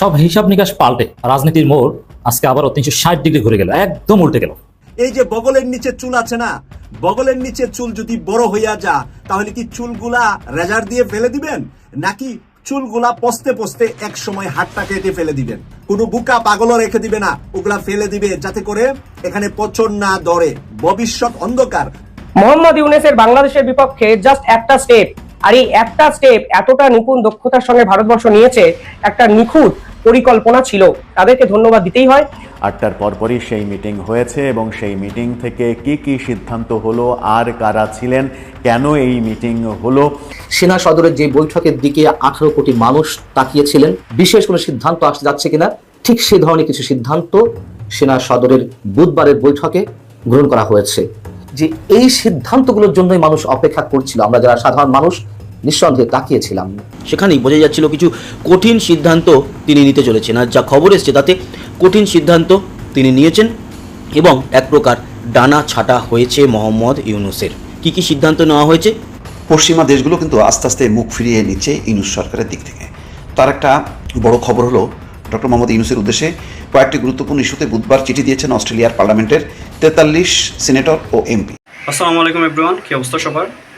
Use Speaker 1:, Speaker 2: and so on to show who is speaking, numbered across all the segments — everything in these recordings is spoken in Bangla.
Speaker 1: সব হিসাব নিকাশ পাল্টে রাজনীতির মোড় আজকে আবারও তিনশো ষাট ডিগ্রি ঘুরে গেল একদম উল্টে গেল।
Speaker 2: এই যে বগলের নিচে চুল আছে না বগলের নিচে চুল যদি বড় হইয়া যা তাহলে কি চুলগুলা রেজার দিয়ে ফেলে দিবেন? নাকি চুলগুলা পস্তে পস্তে এক সময় হাতটা কেটে ফেলে দিবেন? কোনো বুকা পাগলও রেখে দিবে না ওগুলা ফেলে দিবে যাতে করে এখানে পচন না দরে ভবিষ্যৎ অন্ধকার।
Speaker 3: মোহাম্মদ ইউনেসের বাংলাদেশের বিপক্ষে জাস্ট একটা স্টেপ আর এই একটা স্টেপ এতটা নিপুণ দক্ষতার সঙ্গে ভারতবর্ষ নিয়েছে একটা নিখুঁত পরিকল্পনা ছিল তাদেরকে ধন্যবাদ দিতেই হয়।
Speaker 4: আটটার পরপরই সেই মিটিং হয়েছে এবং সেই মিটিং থেকে কি কি সিদ্ধান্ত হলো আর কারা ছিলেন কেন এই মিটিং হলো?
Speaker 5: সেনা সদরের যে বৈঠকের দিকে আঠারো কোটি মানুষ তাকিয়েছিলেন বিশেষ কোনো সিদ্ধান্ত আসতে যাচ্ছে কিনা ঠিক সেই ধরনের কিছু সিদ্ধান্ত সেনা সদরের বুধবারের বৈঠকে গ্রহণ করা হয়েছে। যে এই সিদ্ধান্তগুলোর জন্যই মানুষ অপেক্ষা করছিল আমরা যারা সাধারণ মানুষ নিঃসন্দেহে তাকিয়েছিলাম।
Speaker 6: সেখানেই বোঝা যাচ্ছিল কিছু কঠিন সিদ্ধান্ত তিনি নিতে চলেছেন আর যা খবর এসছে তাতে কঠিন সিদ্ধান্ত তিনি নিয়েছেন এবং এক প্রকার ডানা ছাটা হয়েছে মোহাম্মদ ইউনুসের। কি কি সিদ্ধান্ত নেওয়া হয়েছে?
Speaker 7: পশ্চিমা দেশগুলো কিন্তু আস্তে আস্তে মুখ ফিরিয়ে নিচ্ছে ইউনুস সরকারের দিক থেকে। তার একটা বড় খবর হলো ডক্টর মোহাম্মদ ইউনুসের উদ্দেশ্যে কয়েকটি গুরুত্বপূর্ণ ইস্যুতে বুধবার চিঠি দিয়েছেন অস্ট্রেলিয়ার পার্লামেন্টের তেতাল্লিশ সিনেটর ও এমপি।
Speaker 8: আসসালামু আলাইকুম এভরিওয়ান কি অবস্থা সবার?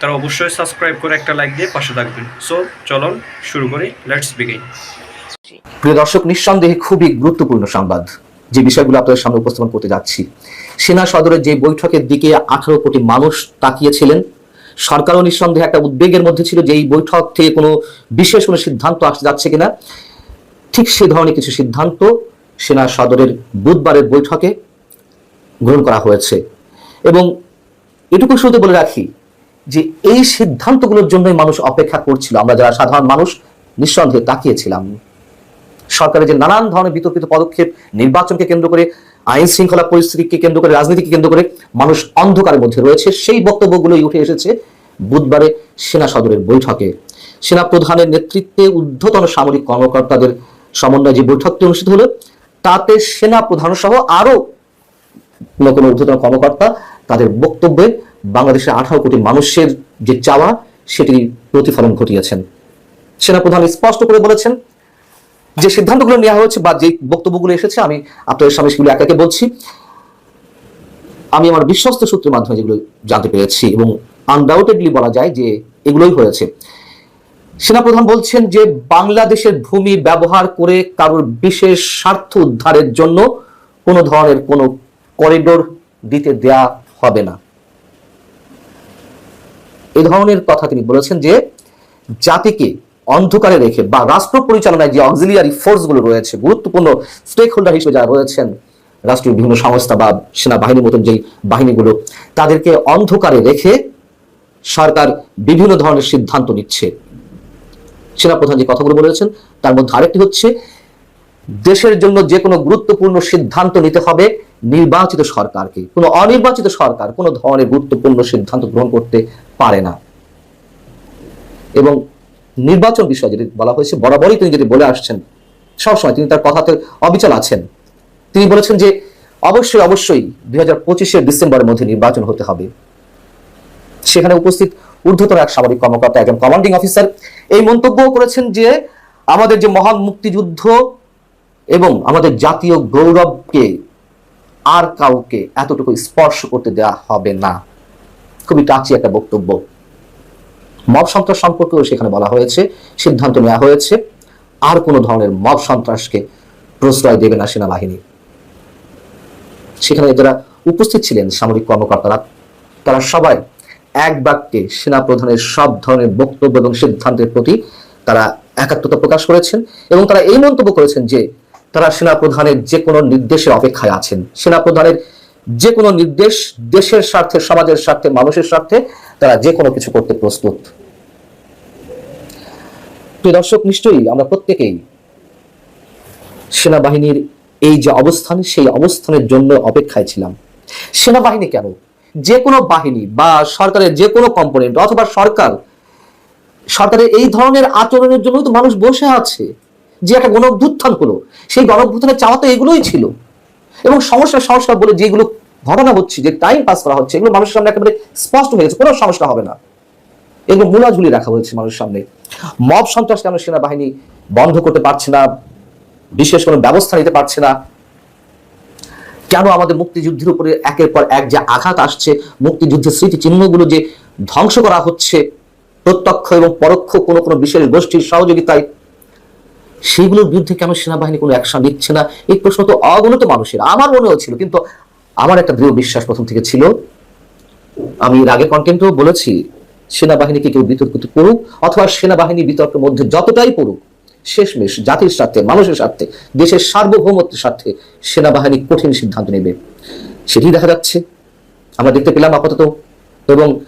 Speaker 8: তারা অবশ্যই সাবস্ক্রাইব করে একটা লাইক দিয়ে পাশে থাকবেন। সো চলুন, শুরু করি। লেটস বিগিন
Speaker 5: প্রিয় দর্শক, নিঃসন্দেহে খুবই গুরুত্বপূর্ণ সংবাদ, যে বিষয়গুলো আপনাদের সামনে উপস্থাপন করতে যাচ্ছি। সেনা সদরের যে বৈঠকের দিকে আঠারো কোটি মানুষ তাকিয়েছিলেন, সরকারও নিঃসন্দেহে একটা উদ্বেগের মধ্যে ছিল যে এই বৈঠক থেকে কোনো বিশেষ কোনো সিদ্ধান্ত আসতে যাচ্ছে কিনা। ঠিক সে ধরনের কিছু সিদ্ধান্ত সেনা সদরের বুধবারের বৈঠকে গ্রহণ করা হয়েছে। এবং এটুকু শুধু বলে রাখি যে এই সিদ্ধান্তগুলোর জন্যই মানুষ অপেক্ষা করছিল। আমরা যারা সাধারণ মানুষ, নিঃসন্দেহে তাকিয়েছিলাম। সরকারের যে নানান ধরনের বিতর্কিত পদক্ষেপ, নির্বাচনকে কেন্দ্র করে আইন শৃঙ্খলা পরিস্থিতিকে কেন্দ্র করে, রাজনীতিকে কেন্দ্র করে মানুষ অন্ধকারের মধ্যে রয়েছে। সেই বক্তব্যগুলোই উঠে এসেছে বুধবারে সেনা সদরের বৈঠকে। সেনা প্রধানের নেতৃত্বে ঊর্ধ্বতন সামরিক কর্মকর্তাদের সমন্বয়ে যে বৈঠকটি অনুষ্ঠিত হলো, তাতে সেনা প্রধান সহ আরও কোনো কোনো ঊর্ধ্বতন কর্মকর্তা তাদের বক্তব্যে বাংলাদেশের আঠারো কোটি মানুষের যে চাওয়া সেটির প্রতিফলন ঘটিয়েছেন। সেনাপ্রধান স্পষ্ট করে বলেছেন, যে সিদ্ধান্তগুলো নেওয়া হয়েছে বা যে বক্তব্যগুলো এসেছে, আমি আপনাদের সামনে সেগুলো একে একে বলছি। আমি আমার বিশ্বস্ত সূত্রের মাধ্যমে যেগুলো জানতে পেরেছি এবং আনডাউটেডলি বলা যায় যে এগুলোই হয়েছে। সেনাপ্রধান বলছেন যে বাংলাদেশের ভূমি ব্যবহার করে কারোর বিশেষ স্বার্থ উদ্ধারের জন্য কোনো ধরনের কোনো করিডোর দিতে দেয়া হবে না। এই ধরনের কথা তিনি বলেছেন যে জাতিকে অন্ধকারে রেখে বা রাষ্ট্র পরিচালনায় যে অক্সিলিয়ারি ফোর্সগুলো রয়েছে, গুরুত্বপূর্ণ স্টেক হোল্ডার হিসেবে যারা রয়েছেন, রাষ্ট্রীয় বিভিন্ন সংস্থা বা সেনাবাহিনীর মতন যেই বাহিনীগুলো, তাদেরকে অন্ধকারে রেখে সরকার বিভিন্ন ধরনের সিদ্ধান্ত নিচ্ছে। সেনাপ্রধান যে কথাগুলো বলেছেন, তার মধ্যে আরেকটি হচ্ছে, দেশের জন্য যে কোনো গুরুত্বপূর্ণ সিদ্ধান্ত নিতে হবে নির্বাচিত সরকারকে, কোনো অনির্বাচিত সরকার, কোনো ধরনের গুরুত্বপূর্ণ সিদ্ধান্ত গ্রহণ করতে পারে না। এবং নির্বাচন বিষয় যেটি বলা হয়েছে, বরাবরই তিনি যেটি বলে আসছেন, সবসময় তিনি তার কথাতে অবিচল আছেন। তিনি বলেছেন যে, অবশ্যই অবশ্যই দুই হাজার পঁচিশের ডিসেম্বরের মধ্যে নির্বাচন হতে হবে। সেখানে উপস্থিত ঊর্ধ্বতন এক সামরিক কর্মকর্তা, একজন কমান্ডিং অফিসার এই মন্তব্য করেছেন যে, আমাদের যে মহান মুক্তিযুদ্ধ এবং আমাদের জাতীয় গৌরবকে আর কাউকে এতটুকু স্পর্শ করতে দেওয়া হবে না। খুবই টাচি একটা বক্তব্য। মব সন্ত্রাস সম্পর্কেও সেখানে বলা হয়েছে, সিদ্ধান্ত নেওয়া হয়েছে। আর কোনো ধরনের মব সন্ত্রাসকে প্রশ্রয় দেবে না সেনাবাহিনী। সেখানে যারা উপস্থিত ছিলেন সামরিক কর্মকর্তারা, তারা সবাই এক বাক্যে সেনা প্রধানের সব ধরনের বক্তব্য এবং সিদ্ধান্তের প্রতি তারা একাত্মতা প্রকাশ করেছেন এবং তারা এই মন্তব্য করেছেন যে তারা সেনা প্রধানের যে কোনো নির্দেশের অপেক্ষায় আছেন। সেনা প্রধানের যে কোনো নির্দেশ দেশের স্বার্থে, সমাজের স্বার্থে, মানুষের স্বার্থে তারা যে কোনো কিছু করতে প্রস্তুত। দর্শক, নিশ্চয়ই আমরা প্রত্যেকেই সেনাবাহিনীর এই যে অবস্থান, সেই অবস্থানের জন্য অপেক্ষায় ছিলাম। সেনাবাহিনী কেন? যে কোনো বাহিনী বা সরকারের যে কোনো কম্পোনেন্ট অথবা সরকার, সরকারের এই ধরনের আচরণের জন্য তো মানুষ বসে আছে। যে একটা গণ অভ্যুত্থান হলো, সেই গণ অভ্যুত্থানের চাওয়া তো এগুলোই ছিল। এবং সমস্যা সমস্যা বলে যেগুলো ঘটনা হচ্ছে, যে টাইম পাস করা হচ্ছে, এগুলো মানুষের সামনে একেবারে স্পষ্ট হয়ে গেছে, কোনো সমস্যা হবে না। এগুলো মূলা ঝুলি রাখা হয়েছে মানুষের সামনে। মব সন্ত্রাস কেন সেনাবাহিনী বন্ধ করতে পারছে না, বিশেষ কোনো ব্যবস্থা নিতে পারছে না। কেন আমাদের মুক্তিযুদ্ধের উপরে একের পর এক যে আঘাত আসছে, মুক্তিযুদ্ধের স্মৃতি চিহ্নগুলো যে ধ্বংস করা হচ্ছে, প্রত্যক্ষ এবং পরোক্ষ কোনো কোনো বিশেষ গোষ্ঠীর সহযোগিতায় সেগুলোর বিরুদ্ধে কেন সেনাবাহিনী কোনো অ্যাকশন নিচ্ছে না? এই প্রশ্ন তো অগণিত মানুষের, আমার মনেও ছিল, কিন্তু আমার একটা দৃঢ় বিশ্বাস প্রথম থেকে ছিল। আমি এর আগে কন্টেন্টও বলেছি, সেনাবাহিনীকে কেউ বিতর্কিত করুক, অথবা সেনাবাহিনী বিতর্কের মধ্যে যতটাই পড়ুক, শেষমেশ জাতির স্বার্থে, মানুষের স্বার্থে, দেশের সার্বভৌমত্বের স্বার্থে সেনাবাহিনী কঠিন সিদ্ধান্ত নেবে। সেটি দেখা যাচ্ছে। আমরা দেখতে পেলাম আপাতত। এবং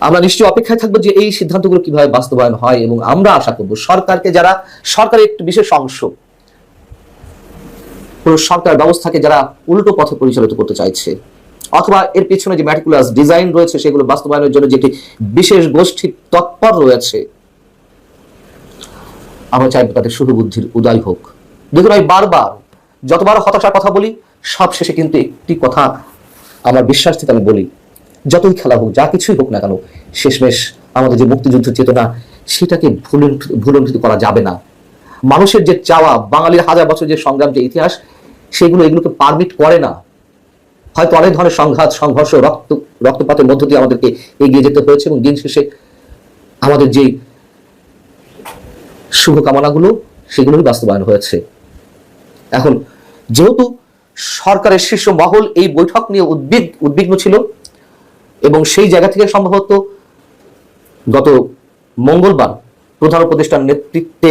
Speaker 5: আমরা নিশ্চয়ই অপেক্ষায় থাকব যে এই সিদ্ধান্তগুলো কীভাবে বাস্তবায়ন হয় এবং আমরা আশা করব সরকারকে যারা, সরকারের একটি বিশেষ অংশ পুরো সরকার ব্যবস্থাকে যারা উল্টো পথে পরিচালিত করতে চাইছে, অথবা এর পিছনে যে ম্যাটিকুলাস ডিজাইন রয়েছে সেগুলো বাস্তবায়নের জন্য যে একটি বিশেষ গোষ্ঠী তৎপর রয়েছে, আমরা চাইব তাদের শুভবুদ্ধির উদয় হোক। দেখুন আমি বারবার যতবার হতাশার কথা বলি সব শেষে কিন্তু একটি কথা আমার বিশ্বাস থেকে আমি বলি। যতই খেলা হোক, যা কিছুই হোক না কেন, শেষমেশ আমাদের যে মুক্তিযুদ্ধের চেতনা, সেটাকে ভুলুণ্ঠিত করা যাবে না। মানুষের যে চাওয়া, বাঙালির হাজার বছর যে সংগ্রাম, যে ইতিহাস, সেগুলো এগুলোকে পারমিট করে না। হয়তো অনেক ধরনের সংঘাত, সংঘর্ষ, রক্ত, রক্তপাতের মধ্য দিয়ে আমাদেরকে এগিয়ে যেতে হয়েছে এবং দিন শেষে আমাদের যে শুভকামনাগুলো সেগুলোই বাস্তবায়ন হয়েছে। এখন, যেহেতু সরকারের শীর্ষ মহল এই বৈঠক নিয়ে উদ্বিগ, উদ্বিগ্ন ছিল এবং সেই জায়গা থেকে সম্ভবত গত মঙ্গলবার প্রধান উপদেষ্টার নেতৃত্বে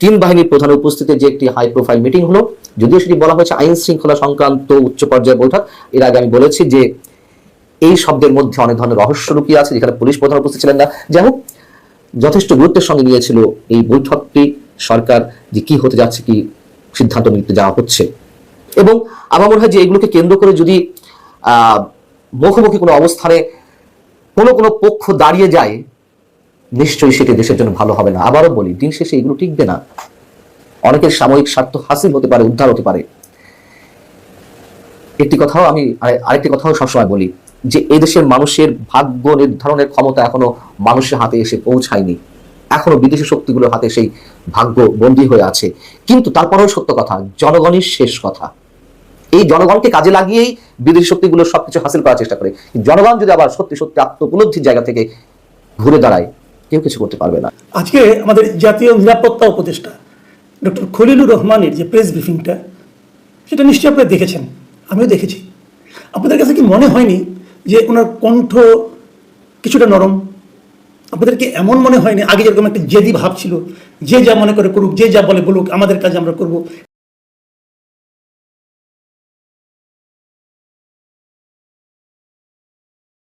Speaker 5: তিন বাহিনীর প্রধানের উপস্থিতিতে যে একটি হাই প্রোফাইল মিটিং হলো, যদিও সেটি বলা হয়েছে আইন শৃঙ্খলা সংক্রান্ত উচ্চ পর্যায়ের বৈঠক, এর আগে আমি বলেছি যে এই শব্দের মধ্যে অনেক ধরনের রহস্য লুকিয়ে আছে, যেখানে পুলিশ প্রধান উপস্থিত ছিলেন না। যাই হোক, যথেষ্ট গুরুত্বের সঙ্গে নিয়েছিল এই বৈঠকটি, সরকার যে কি হতে যাচ্ছে, কি সিদ্ধান্ত নিতে যাওয়া হচ্ছে। এবং আমার মনে হয় যে এগুলোকে কেন্দ্র করে যদি মুখোমুখি কোনো অবস্থানে কোনো কোনো পক্ষ দাঁড়িয়ে যায়, নিশ্চয়ই সেটি দেশের জন্য ভালো হবে না। আবারও বলি, দিন শেষে এগুলো টিকবে না। অনেকের সাময়িক স্বার্থ হাসিল হতে পারে, উদ্ধার হতে পারে। একটি কথাও আমি আরেকটি কথাও সবসময় বলি, যে এই দেশের মানুষের ভাগ্য নির্ধারণের ক্ষমতা এখনও মানুষের হাতে এসে পৌঁছায়নি। এখনও বিদেশি শক্তিগুলোর হাতে সেই ভাগ্য বন্দী হয়ে আছে। কিন্তু তারপরেও সত্য কথা, জনগণের শেষ কথা। এই জনগণকে কাজে লাগিয়েই বিদেশি শক্তিগুলো সবকিছু হাসিল করার চেষ্টা করে। জনগণ যদি আবার সত্যি সত্যি আত্ম উপলব্ধির জায়গা থেকে ঘুরে দাঁড়ায়, কেউ কিছু করতে পারবে না।
Speaker 9: আজকে আমাদের জাতীয় নিরাপত্তা উপদেষ্টা, ডক্টর খলিলুর রহমানের যে প্রেস ব্রিফিংটা, সেটা নিশ্চয়ই আপনারা দেখেছেন, আমিও দেখেছি। আপনাদের কাছে কি মনে হয়নি যে ওনার কণ্ঠ কিছুটা নরম? আপনাদেরকে এমন মনে হয়নি? আগে যেরকম একটা জেদি ভাব ছিল, যে যা মনে করে করুক, যে যা বলে বলুক, আমাদের কাজ আমরা করব